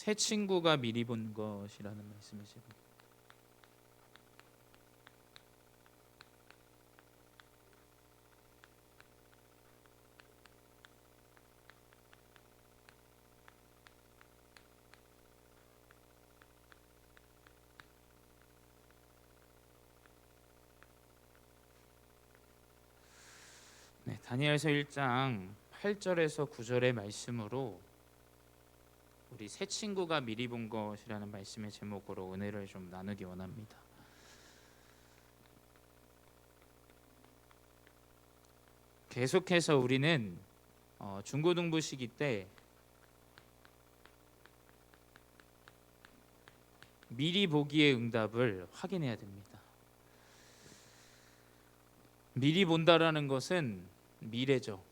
새 친구가 미리 본 것이라는 말씀이시고 네, 다니엘서 1장 8절에서 9절의 말씀으로 우리 새 친구가 미리 본 것이라는 말씀의 제목으로 은혜를 좀 나누기 원합니다. 계속해서 우리는 어, 중고등부 시기 때 미리 보기의 응답을 확인해야 됩니다. 미리 본다라는 것은 미래죠.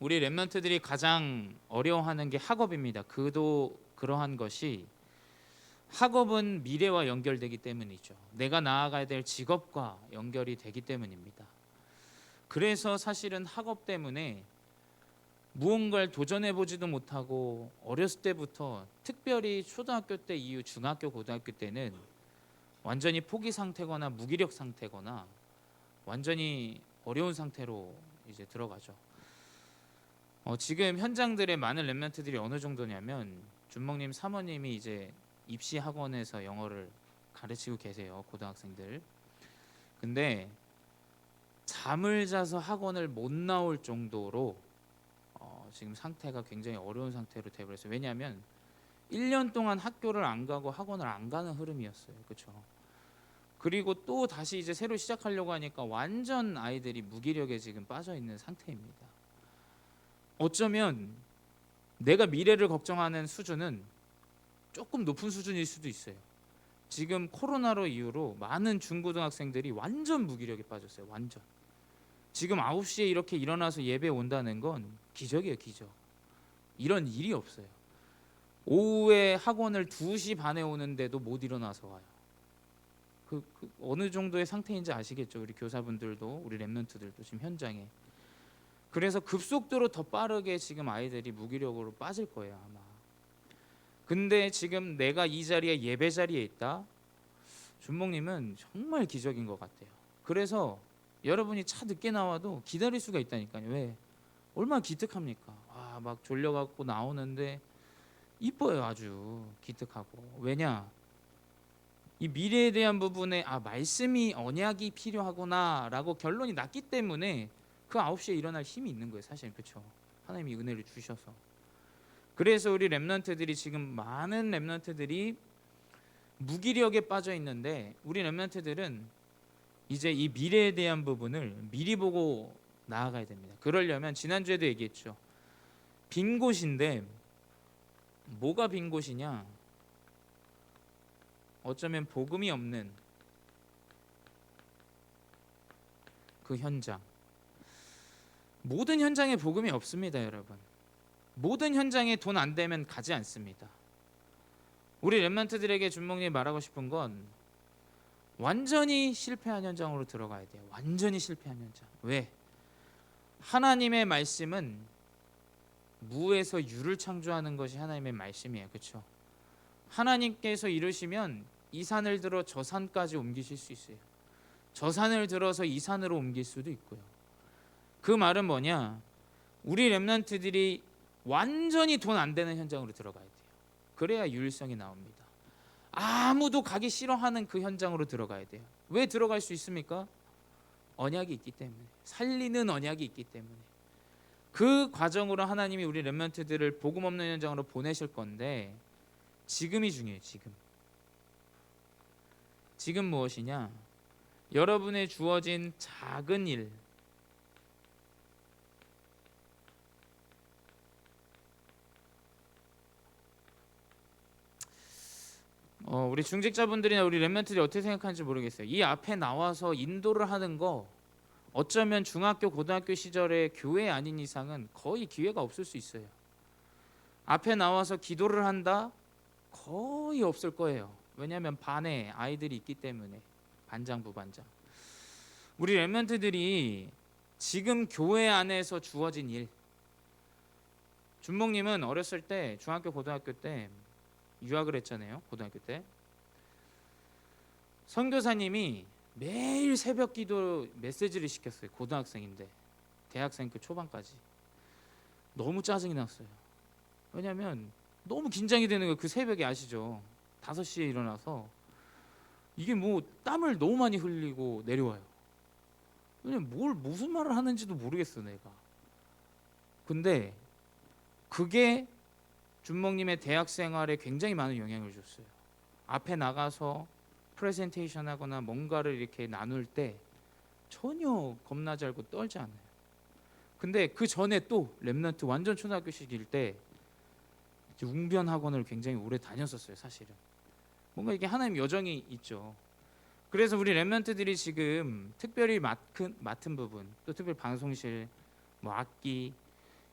우리 랩런트들이 가장 어려워하는 게 학업입니다. 그도 그러한 것이 학업은 미래와 연결되기 때문이죠. 내가 나아가야 될 직업과 연결이 되기 때문입니다. 그래서 사실은 학업 때문에 무언가를 도전해 보지도 못하고 어렸을 때부터 특별히 초등학교 때 이후 중학교 고등학교 때는 완전히 포기 상태거나 무기력 상태거나 완전히 어려운 상태로 이제 들어가죠. 어, 지금 현장들의 많은 랩런트들이 어느 정도냐면 준목님 사모님이 이제 입시 학원에서 영어를 가르치고 계세요 고등학생들. 근데 잠을 자서 학원을 못 나올 정도로 어, 지금 상태가 굉장히 어려운 상태로 돼버렸어요. 왜냐하면 1년 동안 학교를 안 가고 학원을 안 가는 흐름이었어요. 그렇죠? 그리고 또 다시 이제 새로 시작하려고 하니까 완전 아이들이 무기력에 지금 빠져 있는 상태입니다. 어쩌면 내가 미래를 걱정하는 수준은 조금 높은 수준일 수도 있어요. 지금 코로나로 이후로 많은 중고등학생들이 완전 무기력에 빠졌어요. 완전. 지금 9시에 이렇게 일어나서 예배 온다는 건 기적이에요, 기적. 이런 일이 없어요. 오후에 학원을 2시 반에 오는데도 못 일어나서 와요. 그, 그 어느 정도의 상태인지 아시겠죠? 우리 교사분들도 우리 랩런트들도 지금 현장에. 그래서 급속도로 더 빠르게 지금 아이들이 무기력으로 빠질 거예요, 아마. 근데 지금 내가 이 자리에 예배 자리에 있다. 준목님은 정말 기적인 것 같아요. 그래서 여러분이 차 늦게 나와도 기다릴 수가 있다니까요. 왜? 얼마나 기특합니까? 아, 막 졸려갖고 나오는데 이뻐요, 아주 기특하고. 왜냐? 이 미래에 대한 부분에 아 말씀이 언약이 필요하구나라고 결론이 났기 때문에 그 9시에 일어날 힘이 있는 거예요, 사실 그렇죠. 하나님이 은혜를 주셔서. 그래서 우리 렘넌트들이 지금 많은 렘넌트들이 무기력에 빠져 있는데 우리 렘넌트들은 이제 이 미래에 대한 부분을 미리 보고 나아가야 됩니다. 그러려면 지난주에도 얘기했죠. 빈 곳인데 뭐가 빈 곳이냐? 어쩌면 복음이 없는 그 현장. 모든 현장에 복음이 없습니다, 여러분. 모든 현장에 돈 안 되면 가지 않습니다. 우리 렘런트들에게 준목님 말하고 싶은 건 완전히 실패한 현장으로 들어가야 돼요. 완전히 실패한 현장. 왜? 하나님의 말씀은 무에서 유를 창조하는 것이 하나님의 말씀이에요. 그렇죠? 하나님께서 이르시면 이 산을 들어 저 산까지 옮기실 수 있어요. 저 산을 들어서 이 산으로 옮길 수도 있고요. 그 말은 뭐냐? 우리 렘넌트들이 완전히 돈 안 되는 현장으로 들어가야 돼요. 그래야 유일성이 나옵니다. 아무도 가기 싫어하는 그 현장으로 들어가야 돼요. 왜 들어갈 수 있습니까? 언약이 있기 때문에 살리는 언약이 있기 때문에 그 과정으로 하나님이 우리 렘넌트들을 복음 없는 현장으로 보내실 건데 지금이 중요해요. 지금. 지금 무엇이냐? 여러분의 주어진 작은 일, 어, 우리 중직자분들이나 우리 랩멘트들이 어떻게 생각하는지 모르겠어요. 이 앞에 나와서 인도를 하는 거 어쩌면 중학교 고등학교 시절에 교회 아닌 이상은 거의 기회가 없을 수 있어요. 앞에 나와서 기도를 한다 거의 없을 거예요. 왜냐하면 반에 아이들이 있기 때문에 반장 부반장. 우리 랩멘트들이 지금 교회 안에서 주어진 일 준목님은 어렸을 때 중학교 고등학교 때 유학을 했잖아요. 고등학교 때 선교사님이 매일 새벽 기도 메시지를 시켰어요. 고등학생인데 대학생 그 초반까지 너무 짜증이 났어요. 왜냐하면 너무 긴장이 되는 거예요. 그 새벽에 아시죠? 5시에 일어나서 이게 뭐 땀을 너무 많이 흘리고 내려와요. 왜냐면 뭘 무슨 말을 하는지도 모르겠어 내가. 근데 그게 준목님의 대학 생활에 굉장히 많은 영향을 줬어요. 앞에 나가서 프레젠테이션 하거나 뭔가를 이렇게 나눌 때 전혀 겁나지 않고 떨지 않아요. 근데 그 전에 또 랩런트 완전 초등학교 시기일 때 웅변 학원을 굉장히 오래 다녔었어요, 사실은. 뭔가 이게 하나님 여정이 있죠. 그래서 우리 랩런트들이 지금 특별히 맡은 맡은 부분, 또 특별히 방송실, 뭐 악기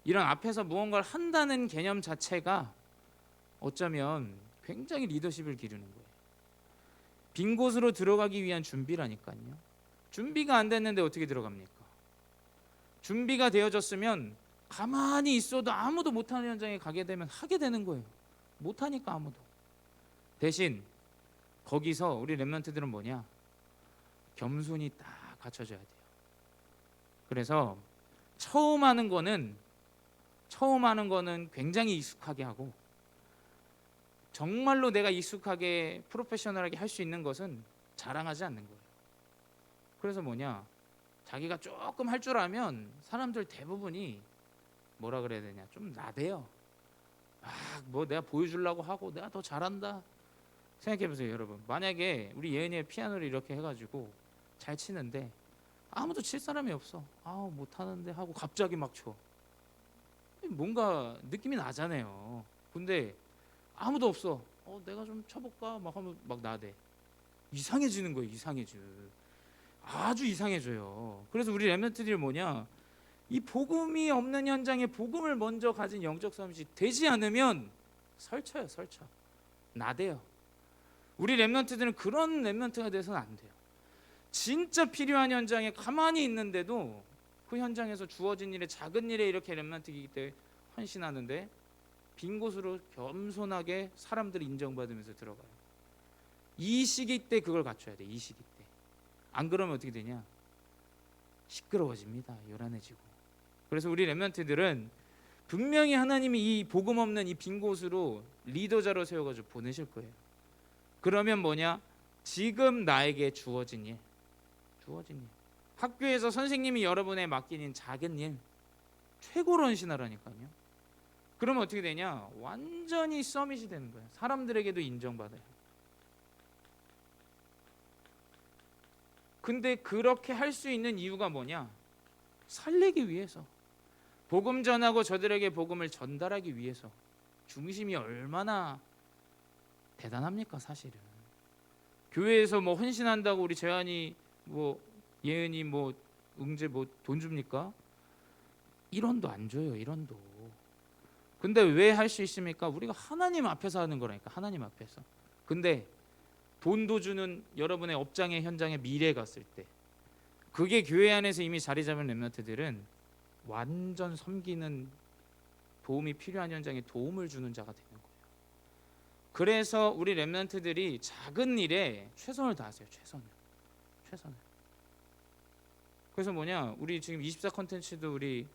이런 앞에서 무언가를 한다는 개념 자체가 어쩌면 굉장히 리더십을 기르는 거예요. 빈 곳으로 들어가기 위한 준비라니까요. 준비가 안 됐는데 어떻게 들어갑니까? 준비가 되어졌으면 가만히 있어도 아무도 못하는 현장에 가게 되면 하게 되는 거예요. 못하니까 아무도. 대신 거기서 우리 랩런트들은 뭐냐? 겸손이 딱 갖춰져야 돼요. 그래서 처음 하는 거는 처음 하는 거는 굉장히 익숙하게 하고 정말로 내가 익숙하게 프로페셔널하게 할 수 있는 것은 자랑하지 않는 거예요. 그래서 뭐냐? 자기가 조금 할 줄 알면 사람들 대부분이 뭐라 그래야 되냐? 좀 나대요. 아, 뭐 내가 보여주려고 하고 내가 더 잘한다. 생각해 보세요, 여러분. 만약에 우리 예은이의 피아노를 이렇게 해가지고 잘 치는데 아무도 칠 사람이 없어. 아, 못 하는데 하고 갑자기 막 쳐. 뭔가 느낌이 나잖아요. 근데 아무도 없어. 어, 내가 좀 쳐볼까? 막 하면 막 나대. 이상해지는 거예요. 이상해져. 아주 이상해져요. 그래서 우리 랩런트들이 뭐냐? 이 복음이 없는 현장에 복음을 먼저 가진 영적 싸움이 되지 않으면 설쳐요, 설쳐. 나대요. 우리 랩런트들은 그런 랩런트가 돼서는 안 돼요. 진짜 필요한 현장에 가만히 있는데도 그 현장에서 주어진 일에 작은 일에 이렇게 랩런트이기 때문에 헌신하는데 빈 곳으로 겸손하게 사람들이 인정받으면서 들어가요. 이 시기 때 그걸 갖춰야 돼. 이 시기 때. 안 그러면 어떻게 되냐? 시끄러워집니다. 요란해지고. 그래서 우리 렘넌트들은 분명히 하나님이 이 복음 없는 이 빈 곳으로 리더자로 세워가지고 보내실 거예요. 그러면 뭐냐? 지금 나에게 주어진 일, 주어진 일. 학교에서 선생님이 여러분에 맡기는 작은 일, 최고로 헌신하라니까요. 그러면 어떻게 되냐? 완전히 서밋이 되는 거예요. 사람들에게도 인정받아요. 근데 그렇게 할 수 있는 이유가 뭐냐? 살리기 위해서. 복음 전하고 저들에게 복음을 전달하기 위해서. 중심이 얼마나 대단합니까, 사실은. 교회에서 뭐 헌신한다고 우리 재환이 뭐 예은이 뭐 응제 뭐 돈 줍니까? 1원도 안 줘요, 1원도. 근데 왜 할 수 있습니까? 우리가 하나님 앞에서 하는 거라니까, 하나님 앞에서. 근데 돈도 주는 여러분의 업장의 현장에 미래 갔을 때 그게 교회 안에서 이미 자리 잡은 렘너트들은 완전 섬기는 도움이 필요한 현장에 도움을 주는 자가 되는 거예요. 그래서 우리 렘넌트들이 작은 일에 최선을 다하세요. 최선을. 최선을. 그래서 뭐냐? 우리 지금 24 컨텐츠도 우리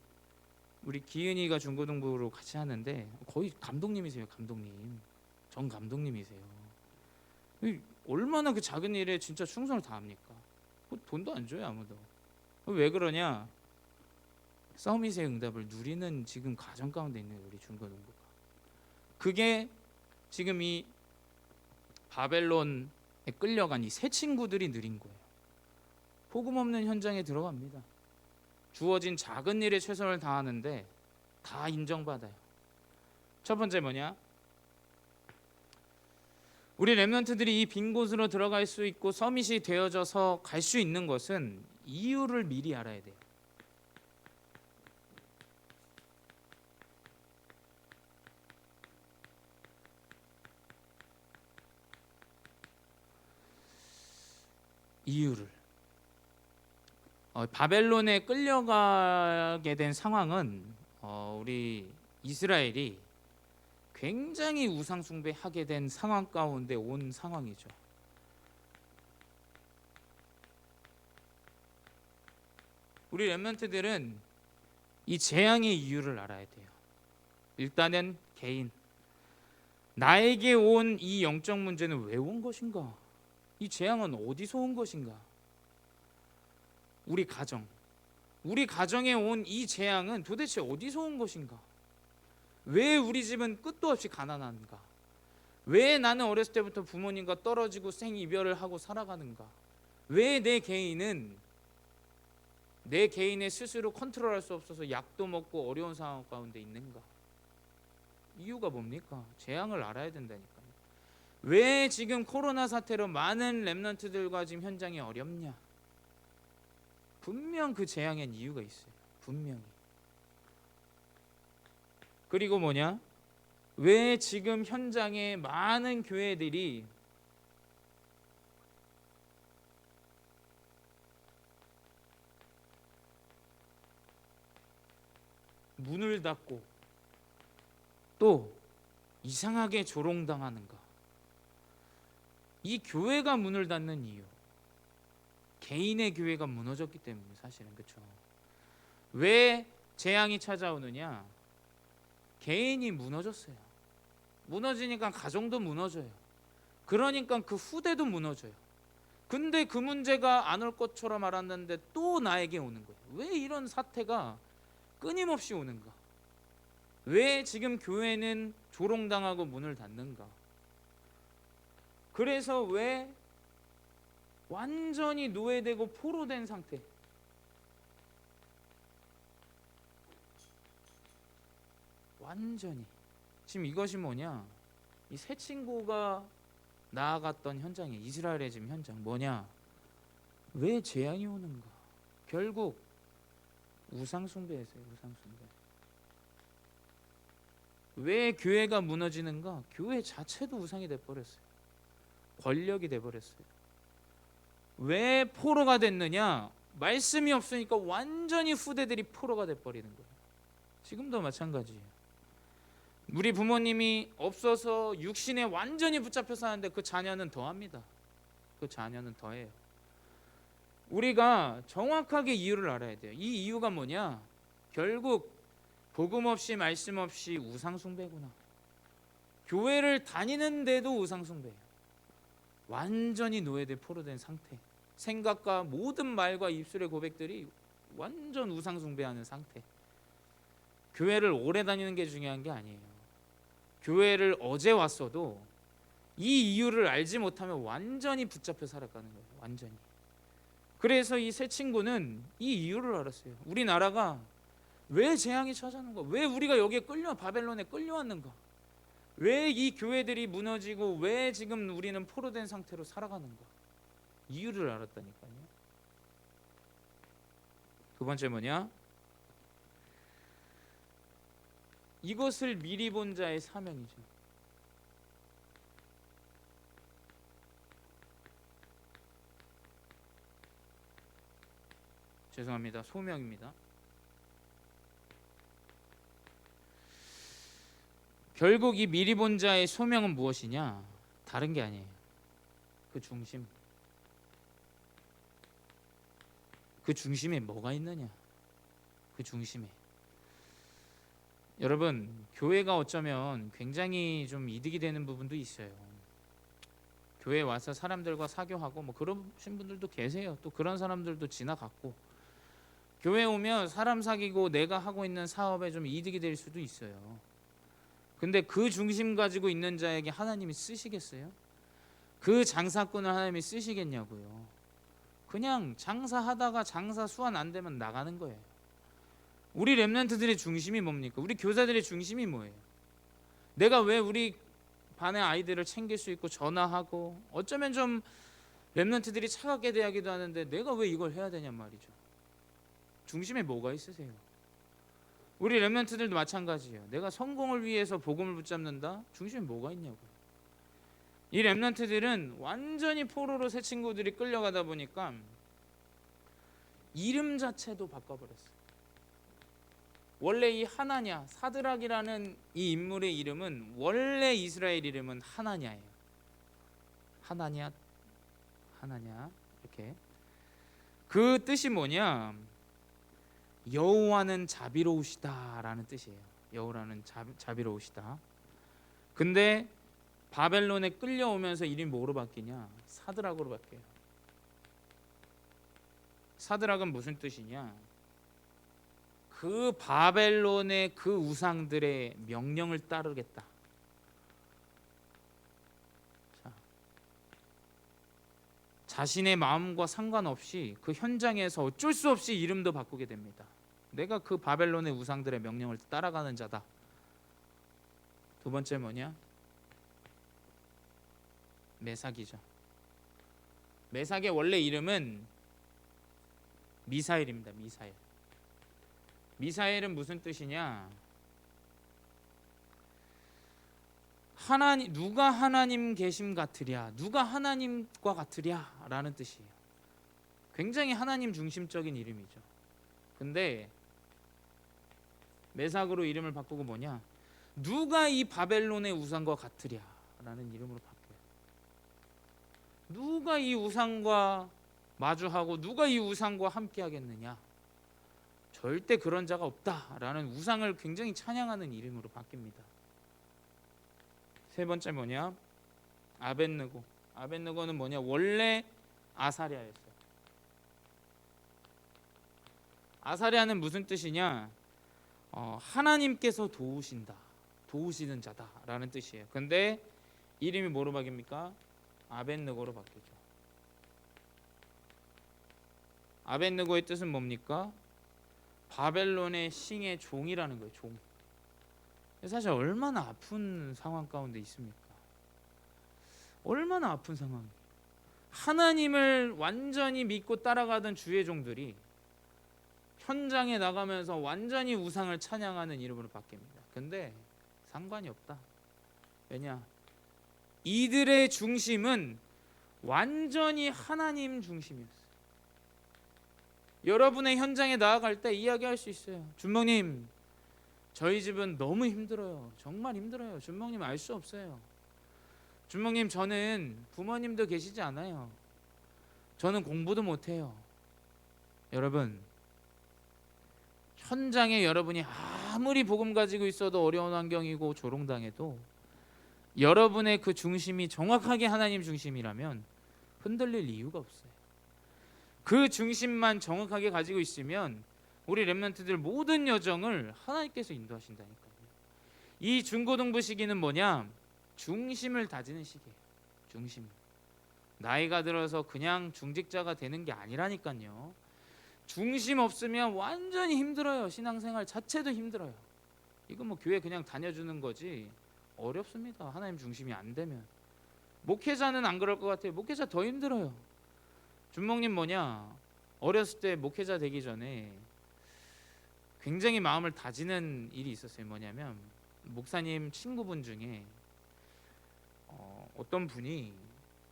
우리 기은이가 중고등부로 같이 하는데 거의 감독님이세요. 감독님. 정 감독님이세요. 이 얼마나 그 작은 일에 진짜 충성을 다합니까? 뭐 돈도 안 줘요 아무도. 왜 그러냐? 서밋의 응답을 누리는 지금 가정 가운데 있는 우리 중고등부가. 그게 지금 이 바벨론에 끌려간 이새 친구들이 느린 거예요. 복음 없는 현장에 들어갑니다. 주어진 작은 일에 최선을 다하는데 다 인정받아요. 첫 번째 뭐냐? 우리 렘넌트들이 이 빈 곳으로 들어갈 수 있고 서밋이 되어져서 갈 수 있는 것은 이유를 미리 알아야 돼요. 이유를 어, 바벨론에 끌려가게 된 상황은 어, 우리 이스라엘이 굉장히 우상 숭배하게 된 상황 가운데 온 상황이죠. 우리 렘넌트들은 이 재앙의 이유를 알아야 돼요. 일단은 개인 나에게 온 이 영적 문제는 왜 온 것인가? 이 재앙은 어디서 온 것인가? 우리 가정, 우리 가정에 온 이 재앙은 도대체 어디서 온 것인가? 왜 우리 집은 끝도 없이 가난한가? 왜 나는 어렸을 때부터 부모님과 떨어지고 생이별을 하고 살아가는가? 왜 내 개인은 내 개인의 스스로 컨트롤할 수 없어서 약도 먹고 어려운 상황 가운데 있는가? 이유가 뭡니까? 재앙을 알아야 된다니까요. 왜 지금 코로나 사태로 많은 렘넌트들과 지금 현장이 어렵냐? 분명 그 재앙엔 이유가 있어요. 분명히. 그리고 뭐냐? 왜 지금 현장에 많은 교회들이 문을 닫고 또 이상하게 조롱당하는가? 이 교회가 문을 닫는 이유. 개인의 교회가 무너졌기 때문에 사실은 그렇죠. 왜 재앙이 찾아오느냐? 개인이 무너졌어요. 무너지니까 가정도 무너져요. 그러니까 그 후대도 무너져요. 근데 그 문제가 안 올 것처럼 알았는데 또 나에게 오는 거예요. 왜 이런 사태가 끊임없이 오는가? 왜 지금 교회는 조롱당하고 문을 닫는가? 그래서 왜 완전히 노예되고 포로된 상태? 완전히 지금 이것이 뭐냐? 이 새 친구가 나아갔던 현장이 이스라엘의 지금 현장 뭐냐? 왜 재앙이 오는가? 결국 우상 숭배에서요. 우상 숭배. 왜 교회가 무너지는가? 교회 자체도 우상이 돼 버렸어요. 권력이 돼 버렸어요. 왜 포로가 됐느냐? 말씀이 없으니까 완전히 후대들이 포로가 돼 버리는 거예요. 지금도 마찬가지예요. 우리 부모님이 없어서 육신에 완전히 붙잡혀 사는데 그 자녀는 더합니다. 그 자녀는 더해요. 우리가 정확하게 이유를 알아야 돼요. 이 이유가 뭐냐? 결국 복음 없이 말씀 없이 우상 숭배구나. 교회를 다니는데도 우상 숭배예요. 완전히 노예돼 포로된 상태. 생각과 모든 말과 입술의 고백들이 완전 우상 숭배하는 상태. 교회를 오래 다니는 게 중요한 게 아니에요. 교회를 어제 왔어도 이 이유를 알지 못하면 완전히 붙잡혀 살아가는 거예요. 완전히. 그래서 이새 친구는 이 이유를 알았어요. 우리나라가 왜 재앙이 찾아오는가? 왜 우리가 여기에 끌려 바벨론에 끌려왔는가? 왜 이 교회들이 무너지고 왜 지금 우리는 포로된 상태로 살아가는가? 이유를 알았다니까요. 두 번째 뭐냐? 이것을 미리 본 자의 사명이죠. 죄송합니다. 소명입니다. 결국 이 미리 본 자의 소명은 무엇이냐? 다른 게 아니에요. 그 중심. 그 중심에 뭐가 있느냐? 그 중심에. 여러분, 교회가 어쩌면 굉장히 좀 이득이 되는 부분도 있어요. 교회 와서 사람들과 사교하고 뭐 그러신 분들도 계세요. 또 그런 사람들도 지나갔고. 교회 오면 사람 사귀고 내가 하고 있는 사업에 좀 이득이 될 수도 있어요. 근데 그 중심 가지고 있는 자에게 하나님이 쓰시겠어요? 그 장사꾼을 하나님이 쓰시겠냐고요. 그냥 장사하다가 장사 수완 안 되면 나가는 거예요. 우리 렘넌트들의 중심이 뭡니까? 우리 교사들의 중심이 뭐예요? 내가 왜 우리 반의 아이들을 챙길 수 있고 전화하고 어쩌면 좀 렘넌트들이 차갑게 대하기도 하는데 내가 왜 이걸 해야 되냔 말이죠. 중심에 뭐가 있으세요? 우리 렘넌트들도 마찬가지예요. 내가 성공을 위해서 복음을 붙잡는다. 중심에 뭐가 있냐고요. 이 렘넌트들은 완전히 포로로 새 친구들이 끌려가다 보니까 이름 자체도 바꿔버렸어요. 원래 이 하나냐 사드락이라는 이 인물의 이름은 원래 이스라엘 이름은 하나냐예요. 하나냐 하나냐 이렇게 그 뜻이 뭐냐 여호와는 자비로우시다라는 뜻이에요. 여호와는 자, 자비로우시다. 근데 바벨론에 끌려오면서 이름이 뭐로 바뀌냐? 사드락으로 바뀌어요. 사드락은 무슨 뜻이냐? 그 바벨론의 그 우상들의 명령을 따르겠다. 자, 자신의 마음과 상관없이 그 현장에서 어쩔 수 없이 이름도 바꾸게 됩니다. 내가 그 바벨론의 우상들의 명령을 따라가는 자다. 두 번째 뭐냐? 메삭이죠. 메삭의 원래 이름은 미사엘입니다. 미사엘. 미사엘은 무슨 뜻이냐? 하나님 누가 하나님 계심 같으랴 누가 하나님과 같으랴라는 뜻이에요. 굉장히 하나님 중심적인 이름이죠. 근데 메삭으로 이름을 바꾸고 뭐냐? 누가 이 바벨론의 우상과 같으랴라는 이름으로 바뀌어요. 누가 이 우상과 마주하고 누가 이 우상과 함께 하겠느냐? 절대 그런 자가 없다라는 우상을 굉장히 찬양하는 이름으로 바뀝니다. 세 번째 뭐냐? 아벤느고. 아벤느고는 뭐냐? 원래 아사랴였어요. 아사랴는 무슨 뜻이냐? 어, 하나님께서 도우신다, 도우시는 자다라는 뜻이에요. 근데 이름이 뭐로 바뀝니까? 아벤느고로 바뀌죠. 아벤느고의 뜻은 뭡니까? 바벨론의 싱의 종이라는 거예요. 종. 사실 얼마나 아픈 상황 가운데 있습니까? 얼마나 아픈 상황. 하나님을 완전히 믿고 따라가던 주의 종들이 현장에 나가면서 완전히 우상을 찬양하는 이름으로 바뀝니다. 근데 상관이 없다. 왜냐? 이들의 중심은 완전히 하나님 중심이었어요. 여러분의 현장에 나아갈 때 이야기할 수 있어요. 준목님, 저희 집은 너무 힘들어요. 정말 힘들어요. 준목님 알 수 없어요. 준목님, 저는 부모님도 계시지 않아요. 저는 공부도 못해요. 여러분, 현장에 여러분이 아무리 복음 가지고 있어도 어려운 환경이고 조롱당해도 여러분의 그 중심이 정확하게 하나님 중심이라면 흔들릴 이유가 없어요. 그 중심만 정확하게 가지고 있으면 우리 렘넌트들 모든 여정을 하나님께서 인도하신다니까요. 이 중고등부 시기는 뭐냐? 중심을 다지는 시기예요. 중심. 나이가 들어서 그냥 중직자가 되는 게 아니라니까요. 중심 없으면 완전히 힘들어요. 신앙생활 자체도 힘들어요. 이거 뭐 교회 그냥 다녀주는 거지 어렵습니다. 하나님 중심이 안 되면 목회자는 안 그럴 것 같아요. 목회자 더 힘들어요. 준목님 뭐냐? 어렸을 때 목회자 되기 전에 굉장히 마음을 다지는 일이 있었어요. 뭐냐면 목사님 친구분 중에 어, 어떤 분이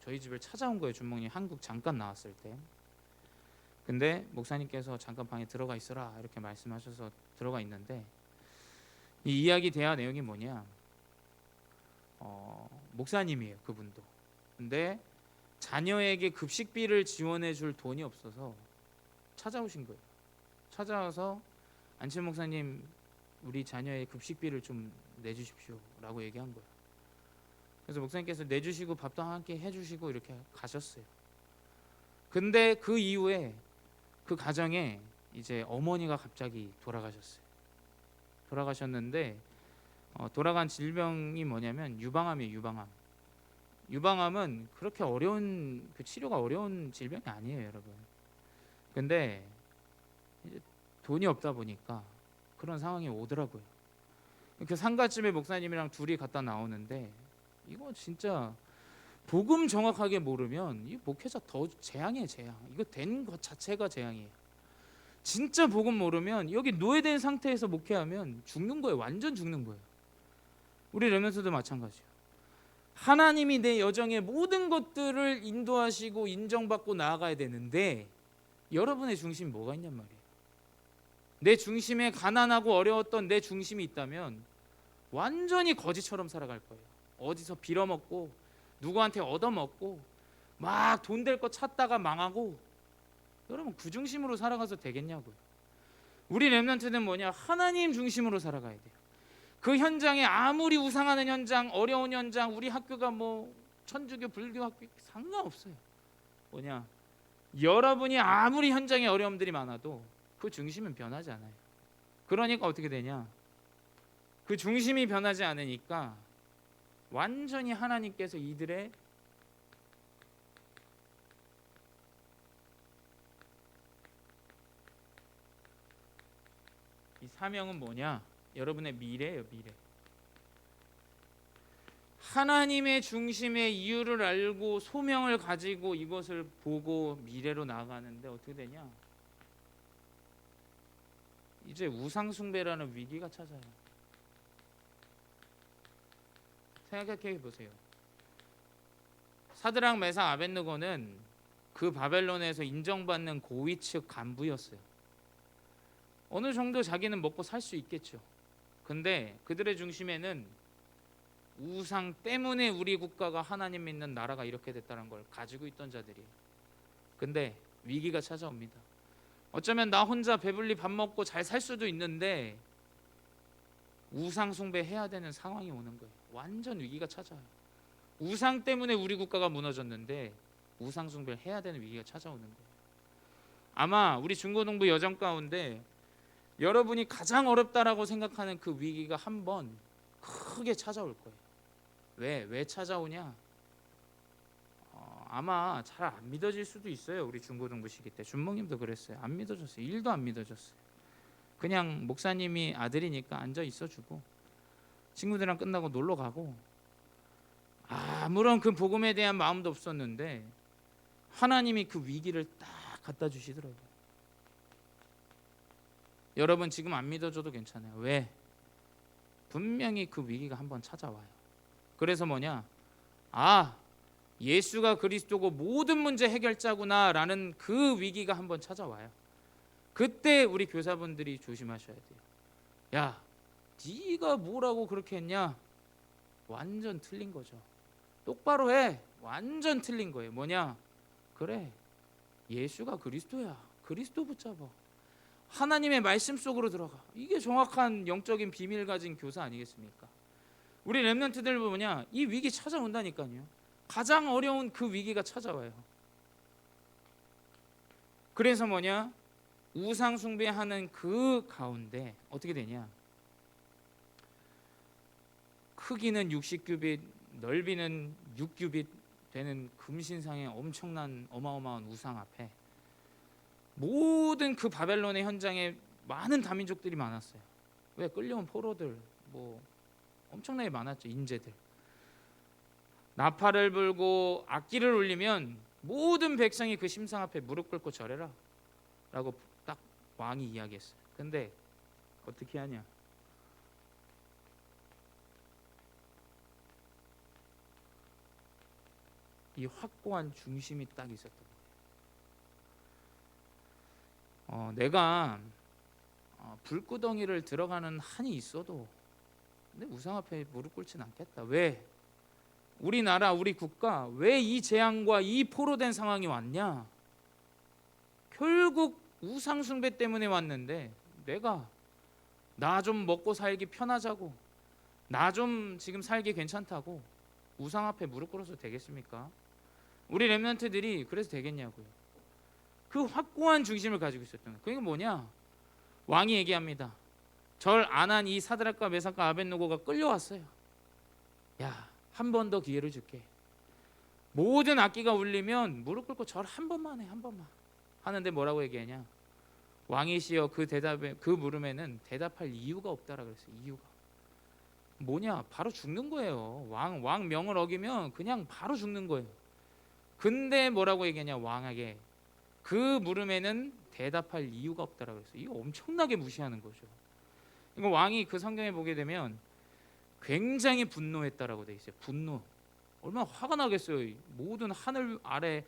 저희 집을 찾아온 거예요. 준목님 한국 잠깐 나왔을 때. 근데 목사님께서 잠깐 방에 들어가 있어라 이렇게 말씀하셔서 들어가 있는데 이 이야기 대화 내용이 뭐냐? 어, 목사님이에요. 그분도. 근데 자녀에게 급식비를 지원해 줄 돈이 없어서 찾아오신 거예요. 찾아와서 안칠 목사님 우리 자녀의 급식비를 좀 내주십시오라고 얘기한 거예요. 그래서 목사님께서 내주시고 밥도 함께 해주시고 이렇게 가셨어요. 근데 그 이후에 그 가정에 이제 어머니가 갑자기 돌아가셨어요. 돌아가셨는데 어, 돌아간 질병이 뭐냐면 유방암이에요. 유방암. 유방암은 그렇게 어려운 그 치료가 어려운 질병이 아니에요, 여러분. 근데 돈이 없다 보니까 그런 상황이 오더라고요. 그 상가집에 목사님이랑 둘이 갔다 나오는데 이거 진짜 복음 정확하게 모르면 이 목회자 더 재앙이에요, 재앙. 이거 된 것 자체가 재앙이에요. 진짜 복음 모르면 여기 노예된 상태에서 목회하면 죽는 거예요. 완전 죽는 거예요. 우리 레면서도 마찬가지예요. 하나님이 내 여정의 모든 것들을 인도하시고 인정받고 나아가야 되는데 여러분의 중심 뭐가 있냔 말이에요. 내 중심에 가난하고 어려웠던 내 중심이 있다면 완전히 거지처럼 살아갈 거예요. 어디서 빌어먹고 누구한테 얻어먹고 막 돈 될 거 찾다가 망하고 여러분 그 중심으로 살아가서 되겠냐고요. 우리 렘넌트는 뭐냐? 하나님 중심으로 살아가야 돼요. 그 현장에 아무리 우상하는 현장, 어려운 현장, 우리 학교가 뭐 천주교, 불교 학교 상관없어요. 뭐냐? 여러분이 아무리 현장에 어려움들이 많아도 그 중심은 변하지 않아요. 그러니까 어떻게 되냐? 그 중심이 변하지 않으니까 완전히 하나님께서 이들의 이 사명은 뭐냐? 여러분의 미래예요, 미래. 하나님의 중심의 이유를 알고 소명을 가지고 이것을 보고 미래로 나아가는데 어떻게 되냐? 이제 우상 숭배라는 위기가 찾아요. 생각해 보세요. 사드랑 메상 아벤느고는 그 바벨론에서 인정받는 고위층 간부였어요. 어느 정도 자기는 먹고 살 수 있겠죠. 근데 그들의 중심에는 우상 때문에 우리 국가가 하나님 믿는 나라가 이렇게 됐다는 걸 가지고 있던 자들이에요. 근데 위기가 찾아옵니다. 어쩌면 나 혼자 배불리 밥 먹고 잘 살 수도 있는데 우상 숭배 해야 되는 상황이 오는 거예요. 완전 위기가 찾아와요. 우상 때문에 우리 국가가 무너졌는데 우상 숭배를 해야 되는 위기가 찾아오는 거예요. 아마 우리 중고등부 여정 가운데 여러분이 가장 어렵다라고 생각하는 그 위기가 한 번 크게 찾아올 거예요. 왜? 왜 찾아오냐? 어, 아마 잘 안 믿어질 수도 있어요. 우리 중고등부 시기 때 준목님도 그랬어요. 안 믿어졌어요. 일도 안 믿어졌어요. 그냥 목사님이 아들이니까 앉아 있어주고 친구들이랑 끝나고 놀러 가고 아무런 그 복음에 대한 마음도 없었는데 하나님이 그 위기를 딱 갖다 주시더라고요. 여러분 지금 안 믿어줘도 괜찮아요. 왜? 분명히 그 위기가 한번 찾아와요. 그래서 뭐냐? 아, 예수가 그리스도고 모든 문제 해결자구나라는 그 위기가 한번 찾아와요. 그때 우리 교사분들이 조심하셔야 돼요. 야, 네가 뭐라고 그렇게 했냐? 완전 틀린 거죠. 똑바로 해. 완전 틀린 거예요. 뭐냐? 그래. 예수가 그리스도야. 그리스도 붙잡아. 하나님의 말씀 속으로 들어가. 이게 정확한 영적인 비밀 가진 교사 아니겠습니까? 우리 렘넌트들 뭐냐? 이 위기 찾아온다니까요. 가장 어려운 그 위기가 찾아와요. 그래서 뭐냐? 우상 숭배하는 그 가운데 어떻게 되냐? 크기는 60규빗, 넓이는 6규빗 되는 금신상의 엄청난 어마어마한 우상 앞에 모든 그 바벨론의 현장에 많은 다민족들이 많았어요. 왜 끌려온 포로들 뭐 엄청나게 많았죠 인재들. 나팔을 불고 악기를 울리면 모든 백성이 그 심상 앞에 무릎 꿇고 절해라라고 딱 왕이 이야기했어요. 근데 어떻게 하냐? 이 확고한 중심이 딱 있었던 거예요. 어, 내가 어, 불구덩이를 들어가는 한이 있어도 내 우상 앞에 무릎 꿇지는 않겠다. 왜? 우리나라 우리 국가 왜 이 재앙과 이 포로된 상황이 왔냐? 결국 우상 숭배 때문에 왔는데 내가 나 좀 먹고 살기 편하자고 나 좀 지금 살기 괜찮다고 우상 앞에 무릎 꿇어서 되겠습니까? 우리 렘넌트들이 그래서 되겠냐고요. 그 확고한 중심을 가지고 있었던 거예요. 그게 뭐냐? 왕이 얘기합니다. 절 안 한 이 사드락과 메삭과 아벤노고가 끌려왔어요. 야, 한 번 더 기회를 줄게. 모든 악기가 울리면 무릎 꿇고 절 한 번만 해, 한 번만. 하는데 뭐라고 얘기하냐? 왕이시여 그 대답에 그 물음에는 대답할 이유가 없다라 그랬어요. 이유가. 뭐냐? 바로 죽는 거예요. 왕 왕 명을 어기면 그냥 바로 죽는 거예요. 근데 뭐라고 얘기하냐? 왕에게 그 물음에는 대답할 이유가 없다라 그랬어요. 이거 엄청나게 무시하는 거죠. 이거 왕이 그 성경에 보게 되면 굉장히 분노했다라고 돼 있어요. 분노. 얼마나 화가 나겠어요. 모든 하늘 아래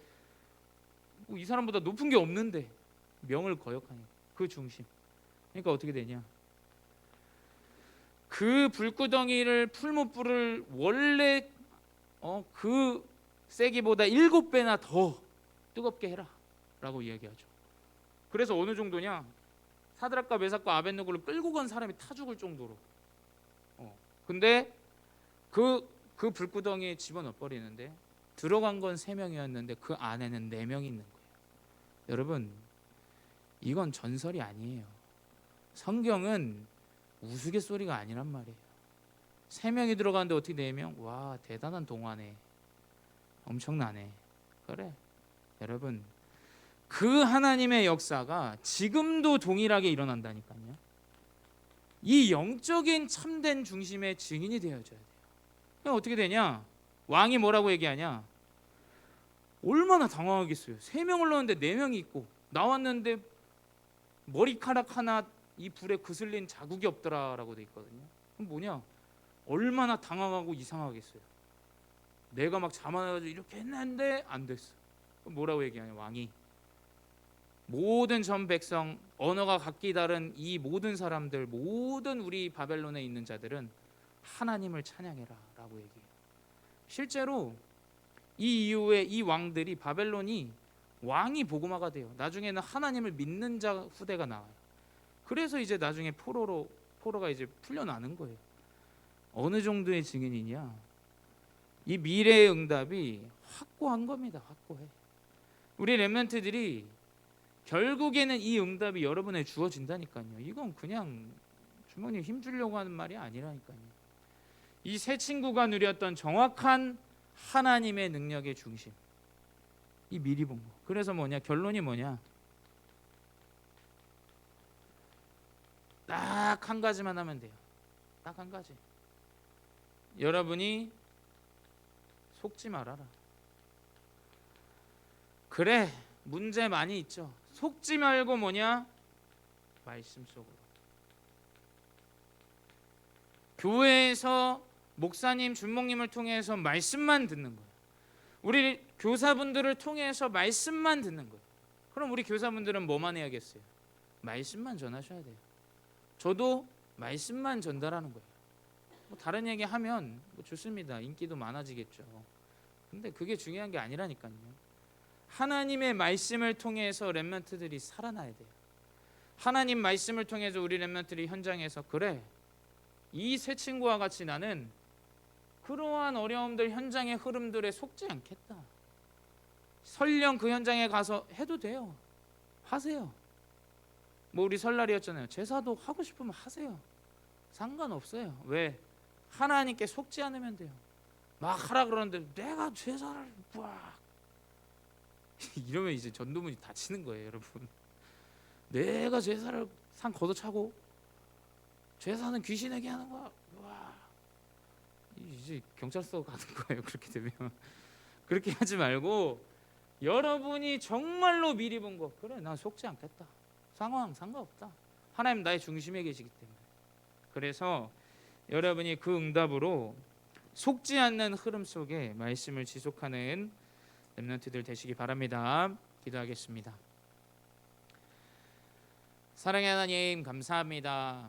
뭐 이 사람보다 높은 게 없는데 명을 거역하니 그 중심. 그러니까 어떻게 되냐? 그 불구덩이를 풀무불을 원래 어, 그 세기보다 일곱 배나 더 뜨겁게 해라 라고 이야기하죠. 그래서 어느 정도냐? 사드락과 메삭과 아벤누고를 끌고 간 사람이 타 죽을 정도로. 어. 근데 그 그 불구덩이에 집어넣어 버리는데 들어간 건세 명이었는데 그 안에는 네 명이 있는 거예요. 여러분, 이건 전설이 아니에요. 성경은 우스갯소리가 아니란 말이에요. 세 명이 들어가는데 어떻게 네 명? 와 대단한 동화네. 엄청나네. 그래. 여러분 그 하나님의 역사가 지금도 동일하게 일어난다니까요. 이 영적인 참된 중심의 증인이 되어줘야 돼요. 그럼 어떻게 되냐? 왕이 뭐라고 얘기하냐? 얼마나 당황하겠어요. 세 명을 넣었는데 네 명이 있고 나왔는데 머리카락 하나 이 불에 그슬린 자국이 없더라라고 돼 있거든요. 그럼 뭐냐? 얼마나 당황하고 이상하겠어요. 내가 막 자만해가지고 이렇게 했는데 안 됐어. 뭐라고 얘기하냐 왕이 모든 전 백성 언어가 각기 다른 이 모든 사람들 모든 우리 바벨론에 있는 자들은 하나님을 찬양해라라고 얘기해요. 실제로 이 이후에 이 왕들이 바벨론이 왕이 복음화가 돼요. 나중에는 하나님을 믿는 자 후대가 나와요. 그래서 이제 나중에 포로로 포로가 이제 풀려나는 거예요. 어느 정도의 증인이냐? 이 미래의 응답이 확고한 겁니다. 확고해. 우리 렘넌트들이 결국에는 이 응답이 여러분에 주어진다니까요. 이건 그냥 주머니에 힘 주려고 하는 말이 아니라니까요. 이 세 친구가 누렸던 정확한 하나님의 능력의 중심. 이 미리 본 거. 그래서 뭐냐? 결론이 뭐냐? 딱 한 가지만 하면 돼요. 딱 한 가지. 여러분이 속지 말아라. 그래, 문제 많이 있죠. 속지 말고 뭐냐? 말씀 속으로. 교회에서 목사님, 준목님을 통해서 말씀만 듣는 거예요. 우리 교사분들을 통해서 말씀만 듣는 거예요. 그럼 우리 교사분들은 뭐만 해야겠어요? 말씀만 전하셔야 돼요. 저도 말씀만 전달하는 거예요. 뭐 다른 얘기 하면 뭐 좋습니다. 인기도 많아지겠죠. 근데 그게 중요한 게 아니라니까요. 하나님의 말씀을 통해서 렘넌트들이 살아나야 돼요. 하나님 말씀을 통해서 우리 렘넌트들이 현장에서 그래 이 세 친구와 같이 나는 그러한 어려움들 현장의 흐름들에 속지 않겠다. 설령 그 현장에 가서 해도 돼요. 하세요. 뭐 우리 설날이었잖아요. 제사도 하고 싶으면 하세요. 상관없어요. 왜? 하나님께 속지 않으면 돼요. 막 하라 그러는데 내가 제사를 막 이러면 이제 전도문이 닫히는 거예요, 여러분. 내가 제사를 산 걷어차고 제사는 귀신에게 하는 거야. 와, 이제 경찰서 가는 거예요. 그렇게 되면 그렇게 하지 말고 여러분이 정말로 미리 본 거. 그래, 난 속지 않겠다. 상황 상관없다. 하나님 나의 중심에 계시기 때문에. 그래서 여러분이 그 응답으로 속지 않는 흐름 속에 말씀을 지속하는 렘넌트들 되시기 바랍니다. 기도하겠습니다. 사랑의 하나님 감사합니다.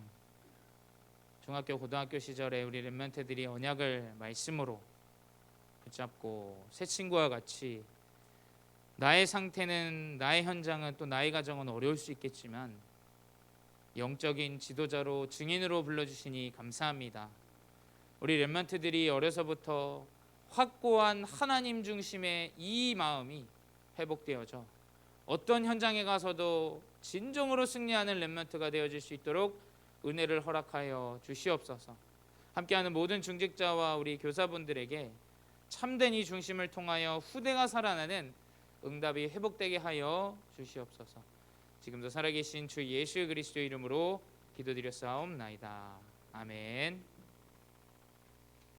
중학교 고등학교 시절에 우리 렘넌트들이 언약을 말씀으로 붙잡고 새 친구와 같이 나의 상태는 나의 현장은 또 나의 가정은 어려울 수 있겠지만 영적인 지도자로 증인으로 불러주시니 감사합니다. 우리 렘런트들이 어려서부터 확고한 하나님 중심의 이 마음이 회복되어져 어떤 현장에 가서도 진정으로 승리하는 렘런트가 되어질 수 있도록 은혜를 허락하여 주시옵소서. 함께하는 모든 중직자와 우리 교사분들에게 참된 이 중심을 통하여 후대가 살아나는 응답이 회복되게 하여 주시옵소서. 지금도 살아계신 주 예수 그리스도 이름으로 기도드렸사옵나이다. 아멘.